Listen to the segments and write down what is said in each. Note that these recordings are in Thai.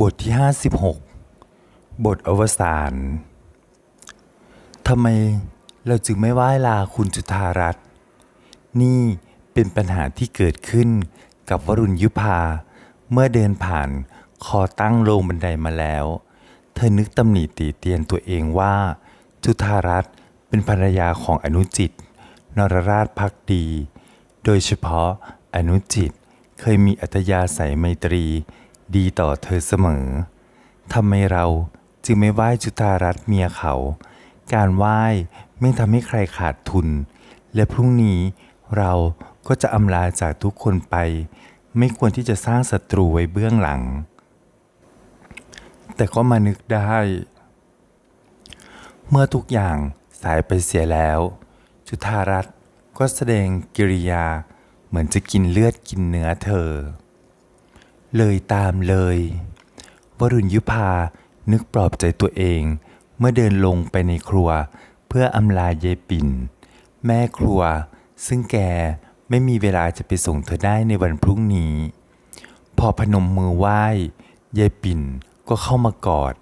บทที่ 56 บทอวสานทำไมเราจึงไม่ไหว้ลาคุณจุธารัตน์นี่เป็นปัญหาที่เกิดขึ้นกับวรุณยุพาเมื่อเดินผ่านคอตั้งลงบันไดมาแล้ว เธอนึกตำหนิตีเตียนตัวเองว่า จุธารัตน์เป็นภรรยาของอนุจิต นรราชพักดี โดยเฉพาะอนุจิตเคยมีอัตยาศัยไมตรี ดีต่อเธอเสมอทำไมเราจึงไม่ไหว้จุธารัตเมียเขา การไหว้ไม่ทำให้ใครขาดทุน และพรุ่งนี้เราก็จะอำลาจากทุกคนไป ไม่ควรที่จะสร้างศัตรูไว้เบื้องหลัง แต่ก็มานึกได้ เมื่อทุกอย่างสายไปเสียแล้ว จุธารัตก็แสดงกิริยาเหมือนจะกินเลือดกินเนื้อเธอ เลยตามเลย วรุณยุพานึกปลอบใจตัวเอง เมื่อเดินลงไปในครัว เพื่ออำลาเยายปิ่น แม่ครัว ซึ่งแกไม่มีเวลาจะไปส่งเธอได้ในวันพรุ่งนี้ พอพนมมือไหว้ยายปิ่นก็เข้ามากอด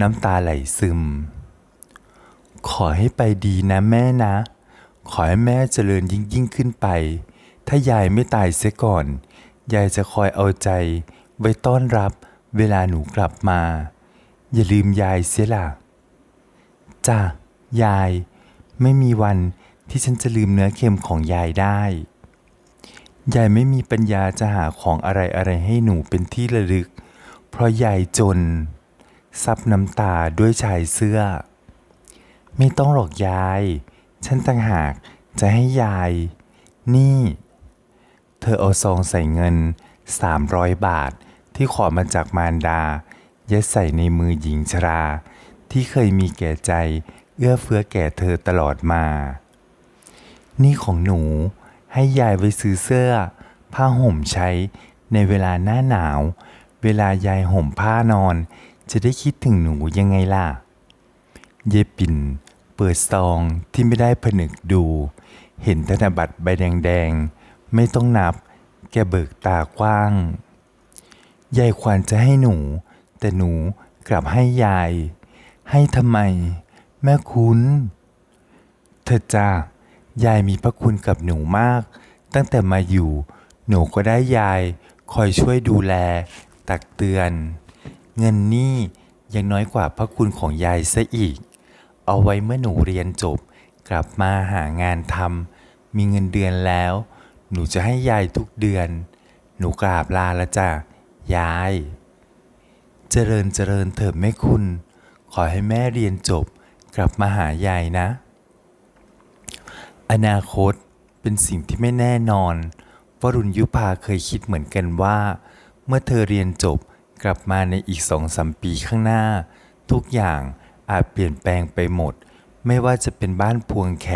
น้ำตาไหลซึม ขอให้ไปดีนะแม่นะ ขอให้แม่เจริญยิ่งยิ่งขึ้นไป ถ้ายายไม่ตายเสียก่อน ยายจะคอยเอาใจ ไว้ต้อนรับเวลาหนูกลับมา อย่าลืมยายเสียล่ะจ้ะยาย ไม่มีวันที่ฉันจะลืมเนื้อเค็มของยายได้ ยายไม่มีปัญญาจะหาของอะไรอะไรให้หนูเป็นที่ระลึก เพราะยายจน ซับน้ำตาด้วยชายเสื้อ ไม่ต้องหรอกยาย ฉันต่างหากจะให้ยาย นี่ ธอเอาซองใส่เงิน 300 บาท ที่ขอมาจากมารดา ยัดใส่ในมือหญิงชรา ที่เคยมีแก่ใจ เอื้อเฟื้อแก่เธอตลอดมา นี่ของหนูให้ยายไว้ซื้อเสื้อ ผ้าห่มใช้ในเวลาหน้าหนาว เวลายายห่มผ้านอน จะได้คิดถึงหนูยังไงล่ะ เยปิ่น เปิดซองที่ไม่ได้ผนึกดู เห็นธนบัตรใบแดงๆ ไม่ต้องนับ แกเบิกตากว้าง ยายควรจะให้หนู แต่หนูกลับให้ยาย ให้ทำไม แม่คุณเธอจ้ายายมีพระคุณกับหนูมาก ตั้งแต่มาอยู่ หนูก็ได้ยายคอยช่วยดูแล ตักเตือน เงินนี่ยังน้อยกว่าพระคุณของยายซะอีก เอาไว้เมื่อหนูเรียนจบ กลับมาหางานทำมีเงินเดือนแล้ว หนูจะให้ยายทุกเดือน หนูกราบลาล้วจ้ะ ยาย เจริญเจริญเถิดแม่คุณ ขอให้แม่เรียนจบกลับมาหายายนะ อนาคตเป็นสิ่งที่ไม่แน่นอนวรุณยุพาเคยคิดเหมือนกันว่า เมื่อเธอเรียนจบกลับมาในอีกสองสามปีข้างหน้า ทุกอย่างอาจเปลี่ยนแปลงไปหมด ไม่ว่าจะเป็นบ้านพวงแข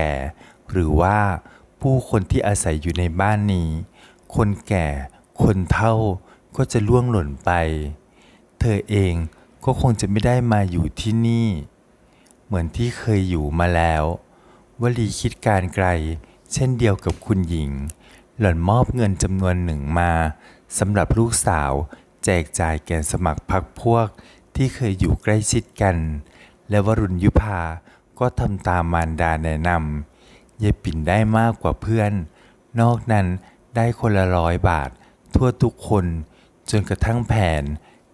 หรือว่า ผู้คนที่อาศัยอยู่ในบ้านนี้ คนแก่ คนเฒ่าก็จะล่วงหล่นไป เธอเองก็คงจะไม่ได้มาอยู่ที่นี่ เหมือนที่เคยอยู่มาแล้ววลีคิดการไกล เช่นเดียวกับคุณหญิง หล่อนมอบเงินจำนวนหนึ่งมาสำหรับลูกสาวแจกจ่ายแก่สมัครพรรคพวกที่เคยอยู่ใกล้ชิดกัน และวรุณยุพาก็ทำตามมารดาแนะนำ ยายปิ่นได้มากกว่าเพื่อน นอกนั้นได้คนละร้อยบาท ทั่วทุกคน จนกระทั่งแผน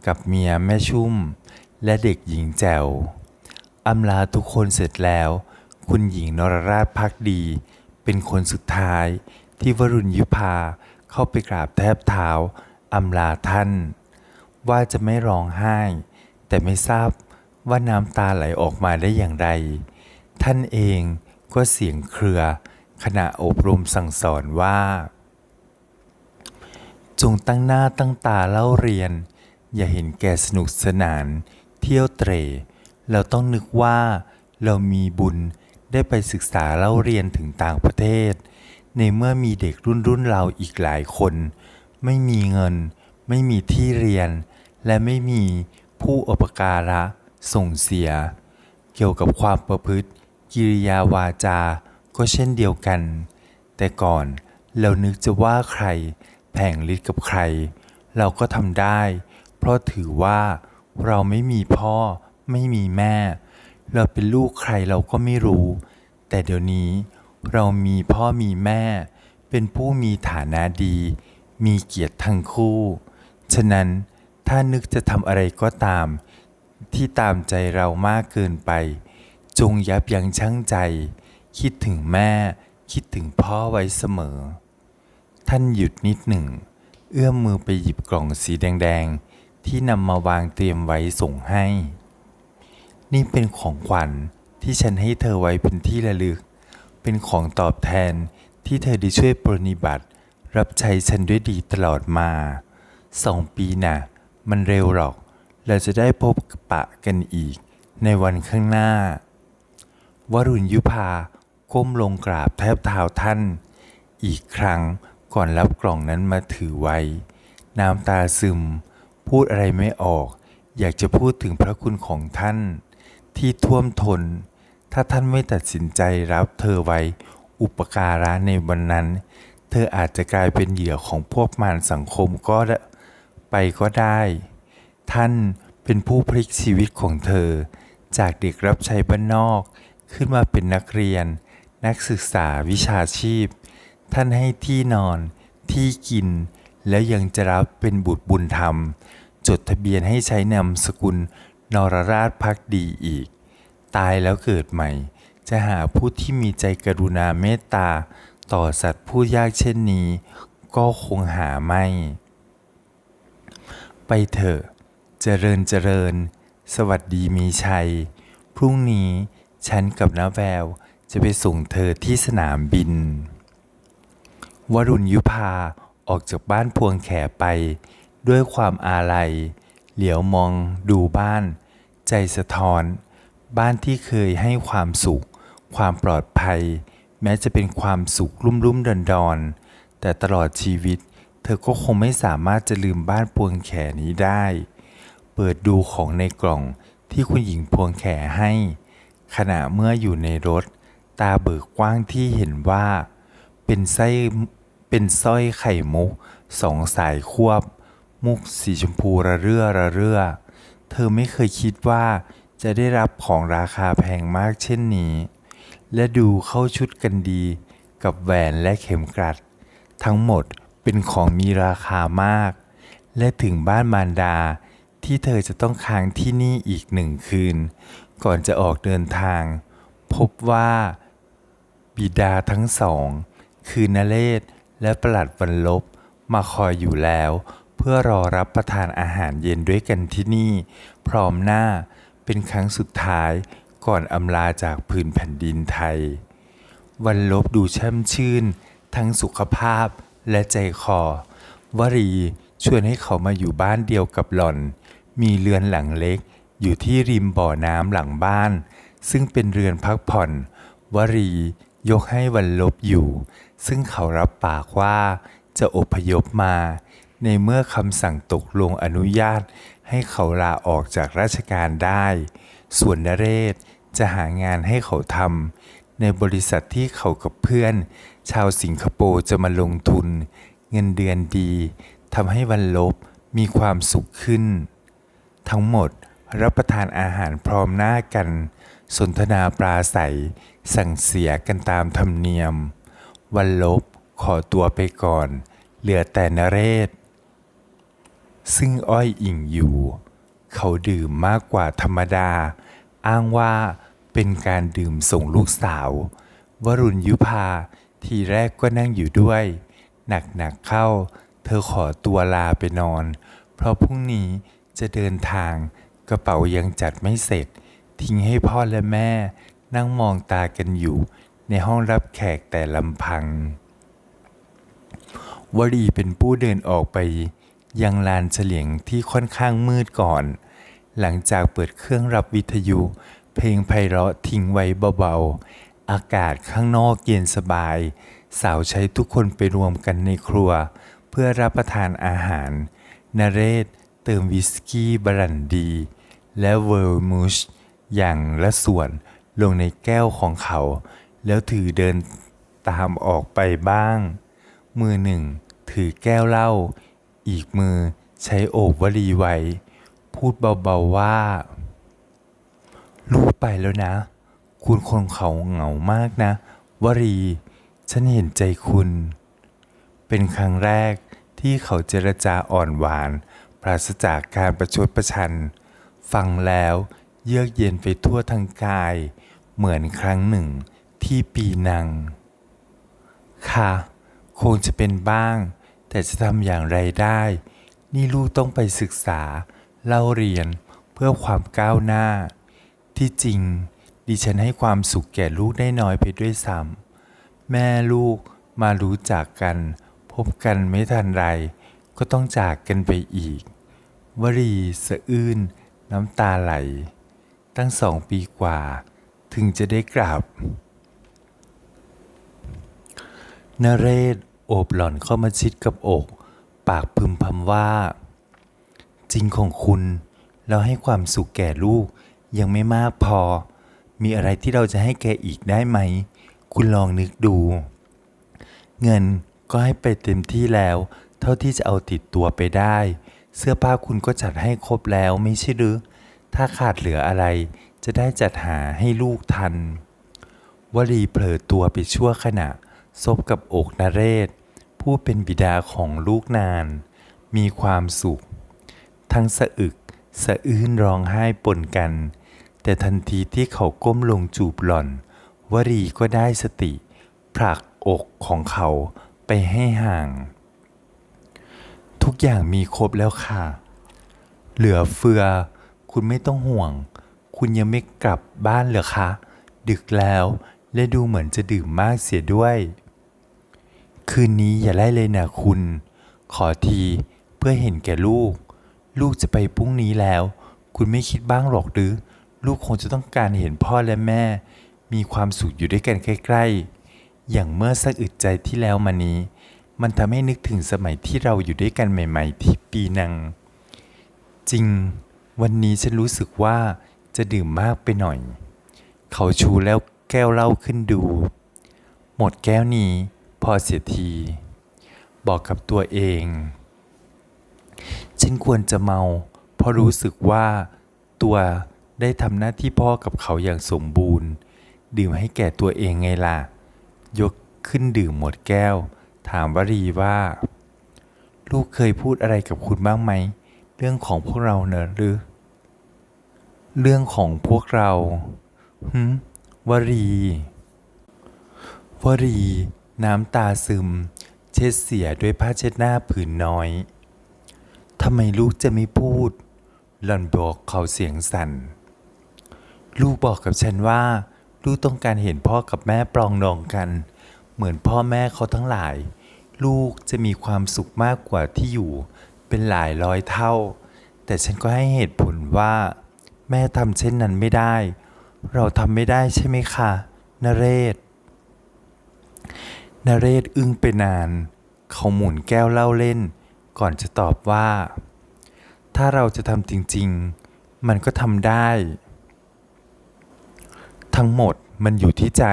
กับเมียแม่ชุ่ม และเด็กหญิงแจ๋วอำลาทุกคนเสร็จแล้ว คุณหญิงนรราชพักดี เป็นคนสุดท้ายที่วรุณยุพาเข้าไปกราบแทบเท้าอำลาท่าน ว่าจะไม่ร้องไห้ แต่ไม่ทราบว่าน้ำตาไหลออกมาได้อย่างไร ท่านเอง ก็เสียงเครือ ขณะอบรมสั่งสอนว่า จงตั้งหน้าตั้งตาเล่าเรียน อย่าเห็นแก่สนุกสนาน เที่ยวเตร่เราต้องนึกว่าเรามีบุญได้ไปศึกษาเล่าเรียนถึงต่างประเทศ ในเมื่อมีเด็กรุ่นรุ่นเราอีกหลายคน ไม่มีเงิน ไม่มีที่เรียน และไม่มีผู้อุปการะส่งเสีย เกี่ยวกับความประพฤติ กิริยาวาจา ก็เช่นเดียวกัน แต่ก่อนเรานึกจะว่าใครแผงฤทธิ์กับใคร เราก็ทำได้ เพราะถือว่าเราไม่มีพ่อ ไม่มีแม่ เราเป็นลูกใครเราก็ไม่รู้ แต่เดี๋ยวนี้เรามีพ่อมีแม่ เป็นผู้มีฐานะดี มีเกียรติทั้งคู่ ฉะนั้นถ้านึกจะทำอะไรก็ตาม ที่ตามใจเรามากเกินไป จงยับยั้งชั่งใจ คิดถึงแม่ คิดถึงพ่อไว้เสมอ ท่านหยุดนิดหนึ่ง เอื้อมมือไปหยิบกล่องสีแดงๆ ที่นำมาวางเตรียมไว้ส่งให้ นี่เป็นของขวัญที่ฉันให้เธอไว้เป็นที่ระลึก เป็นของตอบแทนที่เธอได้ช่วยปรนิบัติ รับใช้ฉันด้วยดีตลอดมาสองปีน่ะ มันเร็วหรอก เราจะได้พบปะกันอีกในวันข้างหน้า วรุณยุพาก้มลงกราบแทบเท้าท่าน อีกครั้งก่อนรับกล่องนั้นมาถือไว้ น้ำตาซึม พูดอะไรไม่ออก อยากจะพูดถึงพระคุณของท่าน ที่ท่วมทน ถ้าท่านไม่ตัดสินใจรับเธอไว้อุปการะในวันนั้น เธออาจจะกลายเป็นเหยื่อของพวกมารสังคมก็ไปก็ได้ ท่านเป็นผู้พลิกชีวิตของเธอ จากเด็กรับใช้บ้านนอก ขึ้นมาเป็นนักเรียน นักศึกษาวิชาชีพ ท่านให้ที่นอน ที่กิน แล้วยังจะรับเป็นบุตรบุญธรรม จดทะเบียนให้ใช้นามสกุลนรราชพักดีอีก ตายแล้วเกิดใหม่ จะหาผู้ที่มีใจกรุณาเมตตา ต่อสัตว์ผู้ยากเช่นนี้ ก็คงหาไม่ ไปเถอะ เจริญเจริญ สวัสดีมีชัย พรุ่งนี้ ฉันกับน้าแววจะไปส่งเธอที่สนามบิน วรุณยุพาออกจากบ้านพวงแขไป ด้วยความอาลัย เหลียวมองดูบ้าน ใจสะท้อน บ้านที่เคยให้ความสุข ความปลอดภัย แม้จะเป็นความสุขรุ่มรุ่มดอนดอนแต่ตลอดชีวิต เธอก็คงไม่สามารถจะลืมบ้านพวงแขนี้ได้ เปิดดูของในกล่องที่คุณหญิงพวงแขให้ ขณะเมื่ออยู่ในรถ ตาเบิกกว้างที่เห็นว่า เป็นไส้เป็นสร้อยไข่มุกสองสายควบ มุกสีชมพูระเรื่อระเรื่อ เธอไม่เคยคิดว่าจะได้รับของราคาแพงมากเช่นนี้ และดูเข้าชุดกันดีกับแหวนและเข็มกลัด ทั้งหมดเป็นของมีราคามาก และถึงบ้านมารดาที่เธอจะต้องค้างที่นี่อีกหนึ่งคืน ก่อนจะออกเดินทาง พบว่าบิดาทั้งสอง คือนเรศและประหลัดวันลบมาคอยอยู่แล้ว เพื่อรอรับประทานอาหารเย็นด้วยกันที่นี่ พร้อมหน้าเป็นครั้งสุดท้ายก่อนอำลาจากพื้นแผ่นดินไทย วันลบดูช่มชื่น ทั้งสุขภาพและใจคอ วรีชวนให้เขามาอยู่บ้านเดียวกับหล่อน มีเรือนหลังเล็ก อยู่ที่ริมบ่อน้ำหลังบ้าน ซึ่งเป็นเรือนพักผ่อน วรี ยกให้วันลบอยู่ ซึ่งเขารับปากว่าจะอพยพมา ในเมื่อคำสั่งตกลงอนุญาตให้เขาลาออกจากราชการได้ ส่วนนเรศจะหางานให้เขาทำในบริษัทที่เขากับเพื่อน ชาวสิงคโปร์จะมาลงทุน เงินเดือนดีทำให้วันลบมีความสุขขึ้น ทั้งหมด รับประทานอาหารพร้อมหน้ากัน สนทนาปราศัย สั่งเสียกันตามธรรมเนียม วันลบขอตัวไปก่อน เหลือแต่นเรศ ซึ่งอ้อยอิงอยู่ เขาดื่มมากกว่าธรรมดา อ้างว่าเป็นการดื่มส่งลูกสาว วรุณยุพาทีแรกก็นั่งอยู่ด้วย หนักๆเข้า เธอขอตัวลาไปนอน เพราะพรุ่งนี้จะเดินทาง กระเป๋ายังจัดไม่เสร็จ ทิ้งให้พ่อและแม่ นั่งมองตากันอยู่ ในห้องรับแขกแต่ลำพัง วรีเป็นผู้เดินออกไป ยังลานเฉลียงที่ค่อนข้างมืดก่อน หลังจากเปิดเครื่องรับวิทยุ เพลงไพเราะทิ้งไว้เบาๆ อากาศข้างนอกเย็นสบาย สาวใช้ทุกคนไปรวมกันในครัว เพื่อรับประทานอาหารนเรศเติมวิสกี้บรันดี และเวอร์มูชอย่างละส่วนลงในแก้วของเขา แล้วถือเดินตามออกไปบ้าง มือหนึ่ง ถือแก้วเหล้าอีกมือใช้โอบวลีไว้ พูดเบาๆว่า ลูกไปแล้วนะ คุณคนเขาเหงามากนะ วรี ฉันเห็นใจคุณ เป็นครั้งแรกที่เขาเจรจาอ่อนหวาน ปราศจากการประชดประชัน ฟังแล้วเยือกเย็นไปทั่วทั้งกาย เหมือนครั้งหนึ่งที่ปีนัง ค่ะ คงจะเป็นบ้าง แต่จะทำอย่างไรได้ นี่ลูกต้องไปศึกษา เล่าเรียนเพื่อความก้าวหน้า ที่จริง ดิฉันให้ความสุขแก่ลูกได้น้อยไปด้วยซ้ำแม่ลูกมารู้จักกัน พบกันไม่ทันไร ก็ต้องจากกันไปอีก วรีสะอื้น น้ำตาไหล ตั้งสองปีกว่า ถึงจะได้กลับนเรศโอบหล่อนเข้ามาชิดกับอก ปากพึมพำว่า จริงของคุณเราให้ความสุขแก่ลูกยังไม่มากพอ มีอะไรที่เราจะให้แกอีกได้ไหม คุณลองนึกดู เงินก็ให้ไปเต็มที่แล้ว เท่าที่จะเอาติดตัวไปได้ เสื้อผ้าคุณก็จัดให้ครบแล้วไม่ใช่หรือ ถ้าขาดเหลืออะไร จะได้จัดหาให้ลูกทัน วลีเผลอตัวไปชั่วขณะ ซบกับอกนเรศ ผู้เป็นบิดาของลูกนาน มีความสุข ทั้งสะอึก สะอื้นร้องไห้ปนกัน แต่ทันทีที่เขาก้มลงจูบหล่อนวรีก็ได้สติผลักอกของเขาไปให้ห่าง ทุกอย่างมีครบแล้วค่ะ เหลือเฟือ คุณไม่ต้องห่วง คุณยังไม่กลับบ้านเหรอคะ ดึกแล้ว และดูเหมือนจะดื่มมากเสียด้วย คืนนี้อย่าไล่เลยนะคุณ ขอทีเพื่อเห็นแก่ลูก ลูกจะไปพรุ่งนี้แล้ว คุณไม่คิดบ้างหรอกหรือ ลูกคงจะต้องการเห็นพ่อและแม่ มีความสุขอยู่ด้วยกันใกล้ๆ อย่างเมื่อสักอึดใจที่แล้วมานี้ มันทำให้นึกถึงสมัยที่เราอยู่ด้วยกันใหม่ ๆ ที่ปีนัง จริง วันนี้ฉันรู้สึกว่าจะดื่มมากไปหน่อย เขาชูแล้วแก้วเหล้าขึ้นดู หมดแก้วนี้พอเสียที บอกกับตัวเอง ฉันควรจะเมา เพราะรู้สึกว่าตัวได้ทำหน้าที่พ่อกับเขาอย่างสมบูรณ์ ดื่มให้แก่ตัวเองไงล่ะ ยกขึ้นดื่มหมดแก้ว ถามวรีว่า ลูกเคยพูดอะไรกับคุณบ้างไหม เรื่องของพวกเราเนอะหรือ เรื่องของพวกเราหืมวรี วรี น้ำตาซึม เช็ดเสียด้วยผ้าเช็ดหน้าผืนน้อยทำไมลูกจะไม่พูด หล่อนบอกเขาเสียงสั่น ลูกบอกกับฉันว่า ลูกต้องการเห็นพ่อกับแม่ปรองดองกัน เหมือนพ่อแม่เขาทั้งหลาย ลูกจะมีความสุขมากกว่าที่อยู่ เป็นหลายร้อยเท่า แต่ฉันก็ให้เหตุผลว่า แม่ทำเช่นนั้นไม่ได้ เราทำไม่ได้ใช่ไหมคะนเรศนเรศอึ้งไปนาน เขาหมุนแก้วเหล้าเล่น ก่อนจะตอบว่า ถ้าเราจะทำจริง ๆ มันก็ทำได้ ทั้งหมดมันอยู่ที่ใจ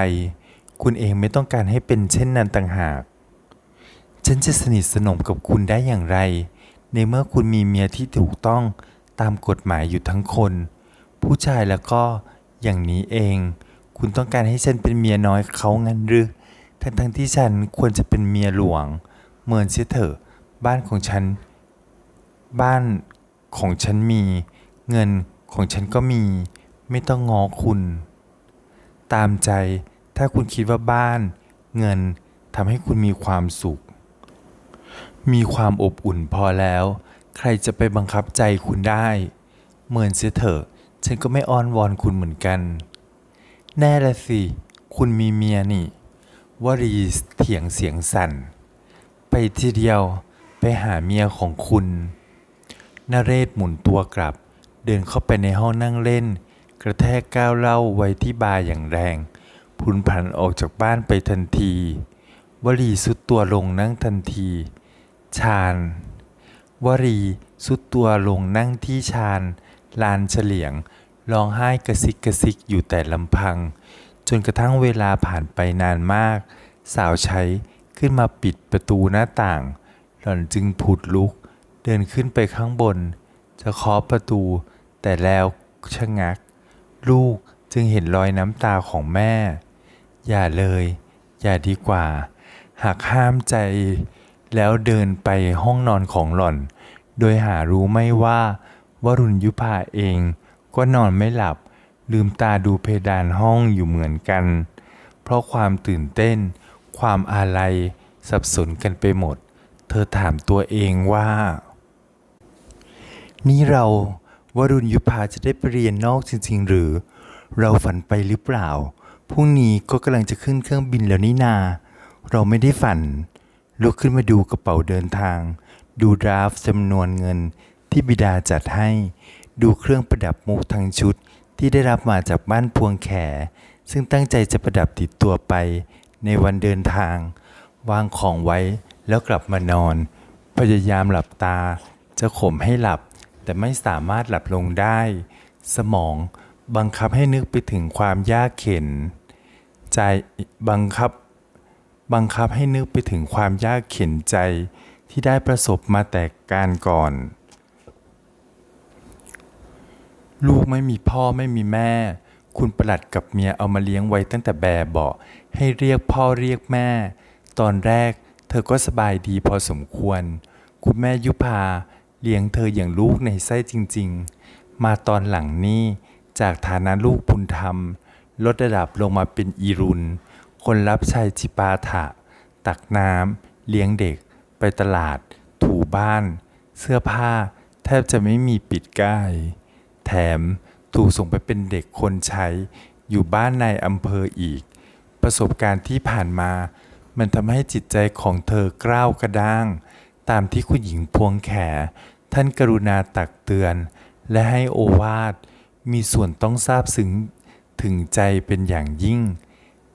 คุณเองไม่ต้องการให้เป็นเช่นนั้นต่างหาก ฉันจะสนิทสนมกับคุณได้อย่างไร ในเมื่อคุณมีเมียที่ถูกต้องตามกฎหมายอยู่ทั้งคน ผู้ชายแล้วก็อย่างนี้เอง คุณต้องการให้ฉันเป็นเมียน้อยเขางั้นหรือทั้งทั้งที่ฉันควรจะเป็นเมียหลวงเหมือนเสียเถอะ บ้านของฉัน บ้านของฉันมี เงินของฉันก็มี ไม่ต้องงอคุณ ตามใจถ้าคุณคิดว่าบ้าน เงินทำให้คุณมีความสุข มีความอบอุ่นพอแล้ว ใครจะไปบังคับใจคุณได้เหมือนเสียเถอะ ฉันก็ไม่อ้อนวอนคุณเหมือนกัน แน่ละสิ คุณมีเมียนี่วรีเถียงเสียงสั่น ไปทีเดียวไปหาเมียของคุณนเรศหมุนตัวกลับ เดินเข้าไปในห้องนั่งเล่น กระแทกก้าวเล้าไว้ที่บาร์อย่างแรงพุนผันออกจากบ้านไปทันที วรีสุดตัวลงนั่งทันที ชาญวรีสุดตัวลงนั่งที่ชานลานเฉลียงร้องไห้กระซิกกระซิกอยู่แต่ลำพัง จนกระทั่งเวลาผ่านไปนานมาก สาวใช้ขึ้นมาปิดประตูหน้าต่าง หล่อนจึงผุดลุก เดินขึ้นไปข้างบน จะเคาะประตู แต่แล้วชะงัก ลูกจึงเห็นรอยน้ำตาของแม่ อย่าเลย อย่าดีกว่า หากห้ามใจ แล้วเดินไปห้องนอนของหล่อน โดยหารู้ไม่ว่าวรุณยุภาเองก็นอนไม่หลับ ลืมตาดูเพดานห้องอยู่เหมือนกัน เพราะความตื่นเต้น ความอาลัย สับสนกันไปหมด เธอถามตัวเองว่า นี่เราวรุณยุพาจะได้ไปเรียนนอกจริง ๆ หรือ เราฝันไปหรือเปล่าพรุ่งนี้ก็กำลังจะขึ้นเครื่องบินแล้วนี่นา เราไม่ได้ฝัน ลุกขึ้นมาดูกระเป๋าเดินทาง ดูดราฟจำนวนเงินที่บิดาจัดให้ ดูเครื่องประดับมุกทั้งชุดที่ได้รับมาจากบ้านพวงแข ซึ่งตั้งใจจะประดับติดตัวไป ในวันเดินทาง วางของไว้แล้วกลับมานอน พยายามหลับตา จะข่มให้หลับ แต่ไม่สามารถหลับลงได้ สมองบังคับให้นึกไปถึงความยากเข็น ใจบังคับ บังคับให้นึกไปถึงความยากเข็นใจที่ได้ประสบมาแต่การก่อน ลูกไม่มีพ่อไม่มีแม่ คุณประหลัดกับเมียเอามาเลี้ยงไว้ตั้งแต่แบบเบาะให้เรียกพ่อเรียกแม่ ตอนแรกเธอก็สบายดีพอสมควร คุณแม่ยุพาเลี้ยงเธออย่างลูกในไส้จริง ๆ มาตอนหลังนี้จากฐานะลูกบุญธรรม ลดระดับลงมาเป็นอีรุน คนรับใช้จิปาถะ ตักน้ำ เลี้ยงเด็ก ไปตลาด ถูบ้าน เสื้อผ้า แทบจะไม่มีปิดก้าย แถมถูกส่งไปเป็นเด็กคนใช้ อยู่บ้านในอำเภออีก ประสบการณ์ที่ผ่านมา มันทำให้จิตใจของเธอกร้าวกระด้าง ตามที่คุณหญิงพวงแข ท่านกรุณาตักเตือน และให้โอวาทมีส่วนต้องทราบซึ้งถึงใจเป็นอย่างยิ่ง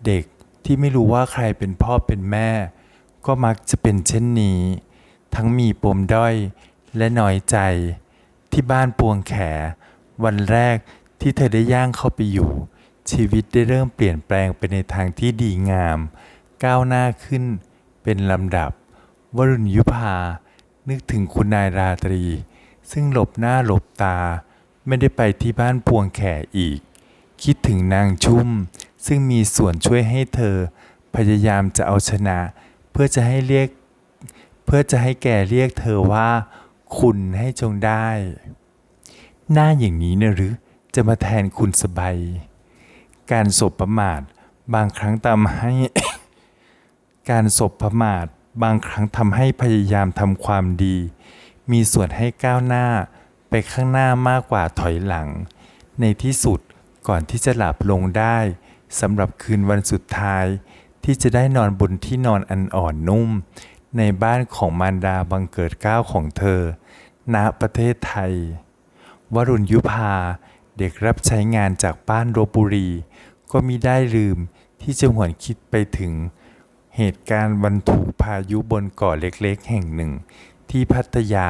เด็ก ที่ไม่รู้ว่าใครเป็นพ่อเป็นแม่ ก็มักจะเป็นเช่นนี้ ทั้งมีปมด้อยและน้อยใจ ที่บ้านปวงแข วันแรกที่เธอได้ย่างเข้าไปอยู่ ชีวิตได้เริ่มเปลี่ยนแปลงไปในทางที่ดีงาม ก้าวหน้าขึ้นเป็นลำดับ วรุณยุพานึกถึงคุณนายราตรี ซึ่งหลบหน้าหลบตา ไม่ได้ไปที่บ้านพวงแขอีก คิดถึงนางชุ่ม ซึ่งมีส่วนช่วยให้เธอ พยายามจะเอาชนะ เพื่อจะให้เรียก เพื่อจะให้แกเรียกเธอว่า คุณให้จงได้ หน้าอย่างนี้นะหรือจะมาแทนคุณสบายการสบประมาทบางครั้งทำให้ การสบประมาทบางครั้งทำให้พยายามทำความดี มีส่วนให้ก้าวหน้าไปข้างหน้ามากกว่าถอยหลัง ในที่สุดก่อนที่จะหลับลงได้ สำหรับคืนวันสุดท้าย ที่จะได้นอนบนที่นอนอันอ่อนนุ่ม ในบ้านของมารดาบังเกิดเก้าวของเธอ ณประเทศไทย วรุณยุพาเด็กรับใช้งานจากบ้านโรบุรี ก็มิได้ลืมที่จะหวนคิดไปถึง เหตุการณ์วันถูกพายุบนเกาะเล็กๆ แห่งหนึ่ง ที่พัทยา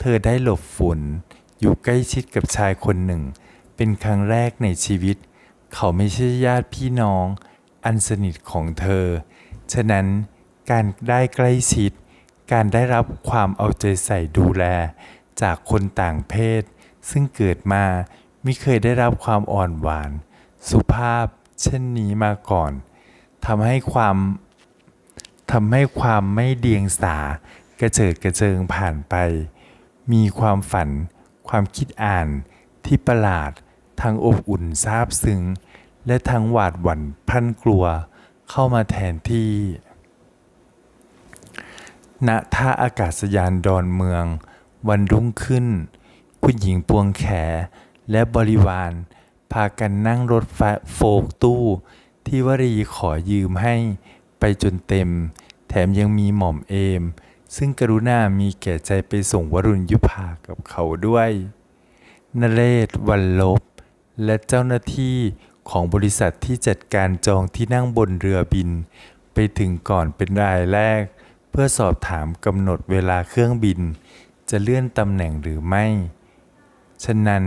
เธอได้หลบฝน อยู่ใกล้ชิดกับชายคนหนึ่ง เป็นครั้งแรกในชีวิตเขาไม่ใช่ญาติพี่น้องอันสนิทของเธอ ฉะนั้นการได้ใกล้ชิด การได้รับความเอาใจใส่ดูแล จากคนต่างเพศ ซึ่งเกิดมาไม่เคยได้รับความอ่อนหวาน สุภาพเช่นนี้มาก่อนทำให้ความทำให้ความไม่เดียงสากระเจิดกระเจิงผ่านไป มีความฝัน ความคิดอ่านที่ประหลาด ทั้งอบอุ่นซาบซึ้งและทั้งหวาดหวั่นพลันกลัวเข้ามาแทนที่ ณท่าอากาศยานดอนเมือง วันรุ่งขึ้น คุณหญิงปวงแขและบริวาร พากันนั่งรถไฟโฟกตู้ ที่วรีขอยืมให้ไปจนเต็ม แถมยังมีหม่อมเอม ซึ่งกรุณามีแก่ใจไปส่งวรุณยุพากับเขาด้วยนเรศวันลบ และเจ้าหน้าที่ของบริษัทที่จัดการจองที่นั่งบนเรือบิน ไปถึงก่อนเป็นรายแรก เพื่อสอบถามกำหนดเวลาเครื่องบิน จะเลื่อนตำแหน่งหรือไม่ ฉะนั้น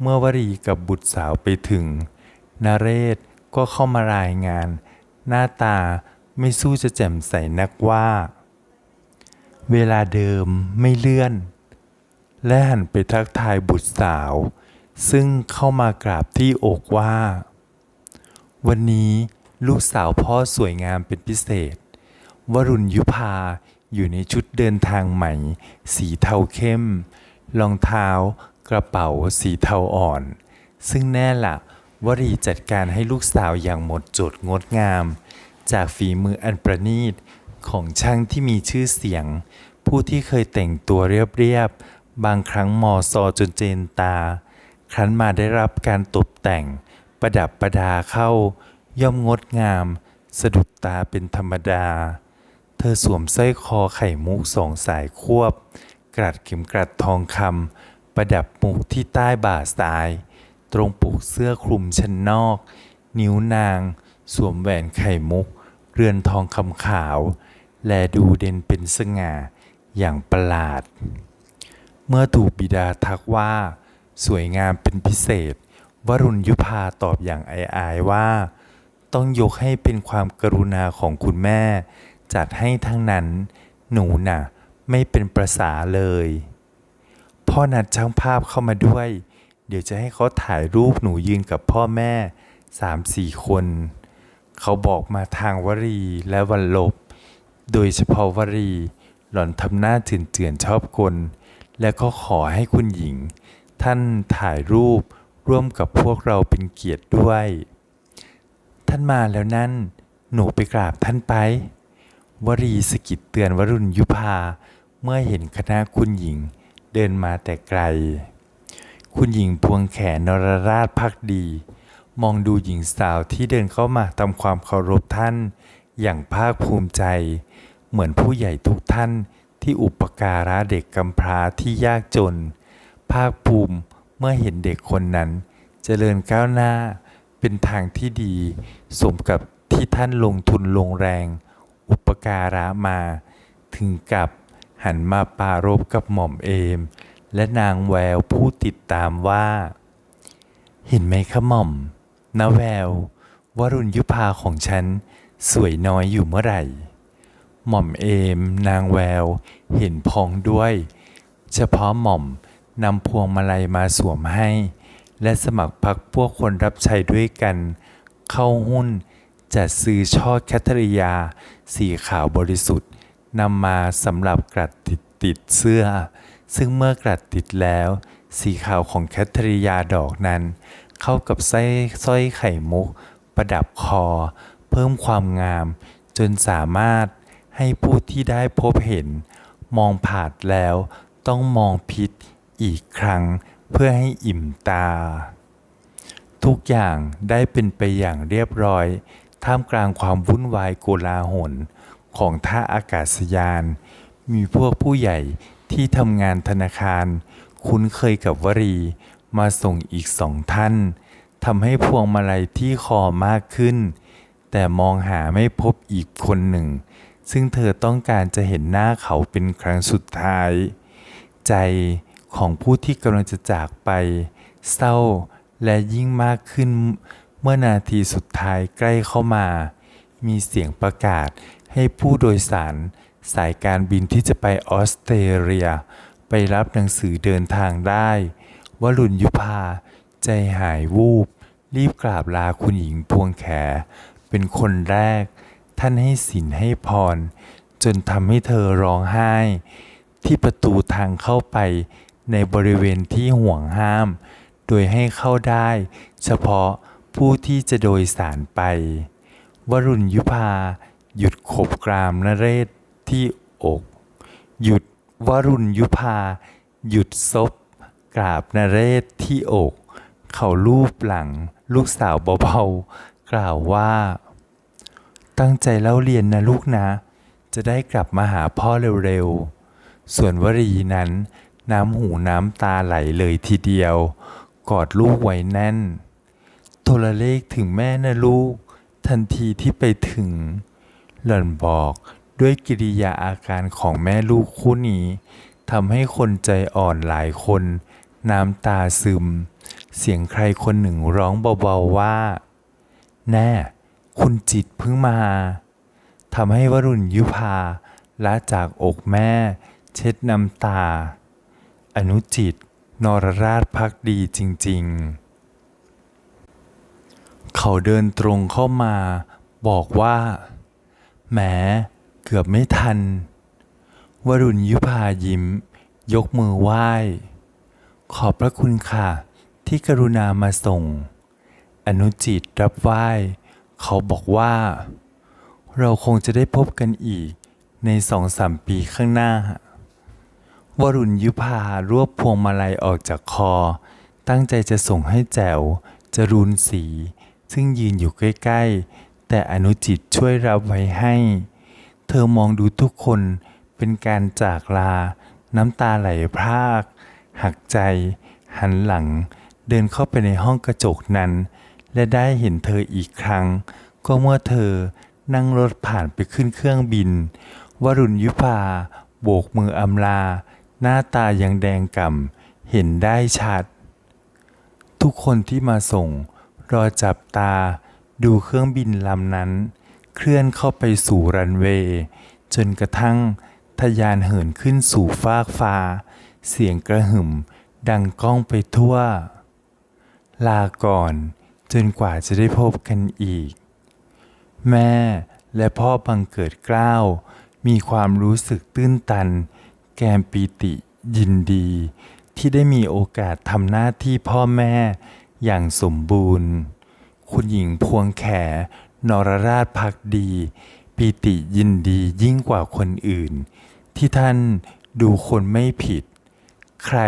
เมื่อวรีกับบุตรสาวไปถึงนเรศก็เข้ามารายงาน หน้าตาไม่สู้จะแจ่มใสนักว่า เวลาเดิมไม่เลื่อน และหันไปทักทายบุตรสาว ซึ่งเข้ามากราบที่อกว่า วันนี้ลูกสาวพ่อสวยงามเป็นพิเศษ วรุณยุพาอยู่ในชุดเดินทางใหม่ สีเทาเข้ม รองเท้ากระเป๋าสีเทาอ่อน ซึ่งแน่ละวรีจัดการให้ลูกสาวอย่างหมดจดงดงาม จากฝีมืออันประณีตของช่างที่มีชื่อเสียง ผู้ที่เคยแต่งตัวเรียบๆ บางครั้งมอซอจนเจนตา ครั้นมาได้รับการตกแต่งประดับประดาเข้า ย่อมงดงาม สะดุดตาเป็นธรรมดา เธอสวมสร้อยคอไข่มุกสองสายควบ กรัดเข็มกลัดทองคำประดับมุกที่ใต้บ่าซ้าย ตรงปกเสื้อคลุมชั้นนอก นิ้วนาง สวมแหวนไข่มุก เรือนทองคำขาว และดูเด่นเป็นสง่าอย่างประหลาด เมื่อถูกบิดาทักว่า สวยงามเป็นพิเศษ วรุณยุพาตอบอย่างอายๆว่า ต้องยกให้เป็นความกรุณาของคุณแม่ จัดให้ทั้งนั้นหนูน่ะ ไม่เป็นประสาเลย พ่อนัดช่างภาพเข้ามาด้วย เดี๋ยวจะให้เขาถ่ายรูปหนูยืนกับพ่อแม่สามสี่คน เขาบอกมาทางวรีและวันลบ โดยเฉพาะวรี หล่อนทำหน้าเจือนๆชอบกล และก็ขอให้คุณหญิง ท่านถ่ายรูปร่วมกับพวกเราเป็นเกียรติด้วย ท่านมาแล้วนั่น หนูไปกราบท่านไป วรีสกิดเตือนวรุณยุพาเมื่อเห็นคณะคุณหญิงเดินมาแต่ไกล คุณหญิงพวงแขนนรราชพักดี มองดูหญิงสาวที่เดินเข้ามาทำความเคารพท่าน อย่างภาคภูมิใจ เหมือนผู้ใหญ่ทุกท่านที่อุปการะเด็กกำพร้าที่ยากจน ภาคภูมิเมื่อเห็นเด็กคนนั้น เจริญก้าวหน้าเป็นทางที่ดี สมกับที่ท่านลงทุนลงแรง อุปการะมา ถึงกับหันมาปารบกับหม่อมเอม และนางแววผู้ติดตามว่า เห็นไหมคะหม่อมนาแวววรุณยุพาของฉันสวยน้อยอยู่เมื่อไหร่ หม่อมเอม นางแวว เห็นพองด้วย เฉพาะหม่อม นำพวงมาลัยมาสวมให้ และสมัครพักพวกคนรับใช้ด้วยกัน เข้าหุ้น จัดซื้อช่อแคทริยา สีขาวบริสุทธิ์นำมาสำหรับกรัดติดติดเสื้อ ซึ่งเมื่อกรัดติดแล้ว สีขาวของแคทริยาดอกนั้น เข้ากับสร้อยสร้อยไข่มุก ประดับคอ เพิ่มความงาม จนสามารถให้ผู้ที่ได้พบเห็น มองผ่านแล้วต้องมองพิษ อีกครั้งเพื่อให้อิ่มตา ทุกอย่างได้เป็นไปอย่างเรียบร้อย ท่ามกลางความวุ่นวายโกลาหลของท่าอากาศยาน มีพวกผู้ใหญ่ที่ทำงานธนาคาร คุ้นเคยกับวรีมาส่งอีกสองท่านทำให้พวงมาลัยที่คอมากขึ้น แต่มองหาไม่พบอีกคนหนึ่ง ซึ่งเธอต้องการจะเห็นหน้าเขาเป็นครั้งสุดท้าย ใจ ของผู้ที่กำลังจะจากไป เศร้าและยิ่งมากขึ้นเมื่อนาทีสุดท้ายใกล้เข้ามา มีเสียงประกาศให้ผู้โดยสาร สายการบินที่จะไปออสเตรเลีย ไปรับหนังสือเดินทางได้วรุณยุพาใจหายวูบ รีบกราบลาคุณหญิงพวงแข เป็นคนแรก ท่านให้สินให้พร จนทำให้เธอร้องไห้ ที่ประตูทางเข้าไป ในบริเวณที่ห่วงห้าม โดยให้เข้าได้ เฉพาะผู้ที่จะโดยสารไป วรุณยุพาหยุดขบกรามนเรศที่อก หยุดวรุณยุพาหยุดซบกราบนเรศที่อก เขาลูบหลัง ลูกสาวเบาๆ กล่าวว่า ตั้งใจเล่าเรียนนะลูกนะ จะได้กลับมาหาพ่อเร็วๆ ส่วนวรีนั้น น้ำหูน้ำตาไหลเลยทีเดียว กอดลูกไว้แน่น โทรเลขถึงแม่นะลูก ทันทีที่ไปถึง หล่อนบอกด้วยกิริยาอาการของแม่ลูกคู่นี้ทำให้คนใจอ่อนหลายคน น้ำตาซึม เสียงใครคนหนึ่งร้องเบาๆว่า แน่ คุณจิตเพิ่งมาทำให้วรุณยุพาละจากอกแม่ เช็ดน้ำตา อนุจิต นรราชพักดีจริง ๆ เขาเดินตรงเข้ามาบอกว่าแหมเกือบไม่ทัน วรุณยุพายิ้ม ยกมือไหว้ ขอบพระคุณค่ะ ที่กรุณามาส่ง อนุจิตรับไหว้ เขาบอกว่า เราคงจะได้พบกันอีกในสองสามปีข้างหน้า วรุณยุพารวบพวงมาลัยออกจากคอ ตั้งใจจะส่งให้แจ๋วจรูนสี ซึ่งยืนอยู่ใกล้ๆ แต่อนุจิตช่วยรับไว้ให้ เธอมองดูทุกคนเป็นการจากลา น้ำตาไหลพราก หักใจ หันหลัง เดินเข้าไปในห้องกระจกนั้น และได้เห็นเธออีกครั้ง ก็เมื่อเธอนั่งรถผ่านไปขึ้นเครื่องบิน วรุณยุพาโบกมืออำลา หน้าตายังแดงก่ำเห็นได้ชัด ทุกคนที่มาส่ง รอจับตาดูเครื่องบินลำนั้น เคลื่อนเข้าไปสู่รันเวย์ จนกระทั่งทะยานเหินขึ้นสู่ฟากฟ้า เสียงกระหึ่มดังก้องไปทั่ว ลาก่อนจนกว่าจะได้พบกันอีก แม่และพ่อบังเกิดกล้าว มีความรู้สึกตื้นตัน แกมปีติยินดี ที่ได้มีโอกาสทำหน้าที่พ่อแม่อย่างสมบูรณ์ คุณหญิงพวงแขนรราชพักดี ปีติยินดียิ่งกว่าคนอื่น ที่ท่านดูคนไม่ผิด ใคร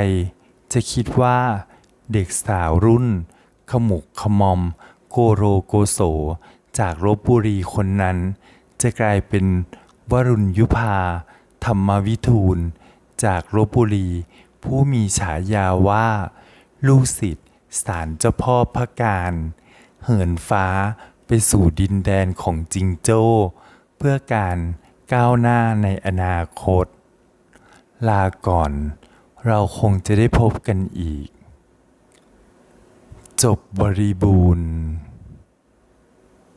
จะคิดว่าเด็กสาวรุ่น ขมุกขมอม โกโรโกโส จากลบบุรีคนนั้น จะกลายเป็นวรุณยุพาธรรมวิทูล จากลบบุรี ผู้มีฉายาว่า ลูกศิษย์สารเจ้าพ่อพระการ เหินฟ้าไปสู่ดินแดนของจิงโจ้ เพื่อการก้าวหน้าในอนาคต ลาก่อน เราคงจะได้พบกันอีก จบบริบูรณ์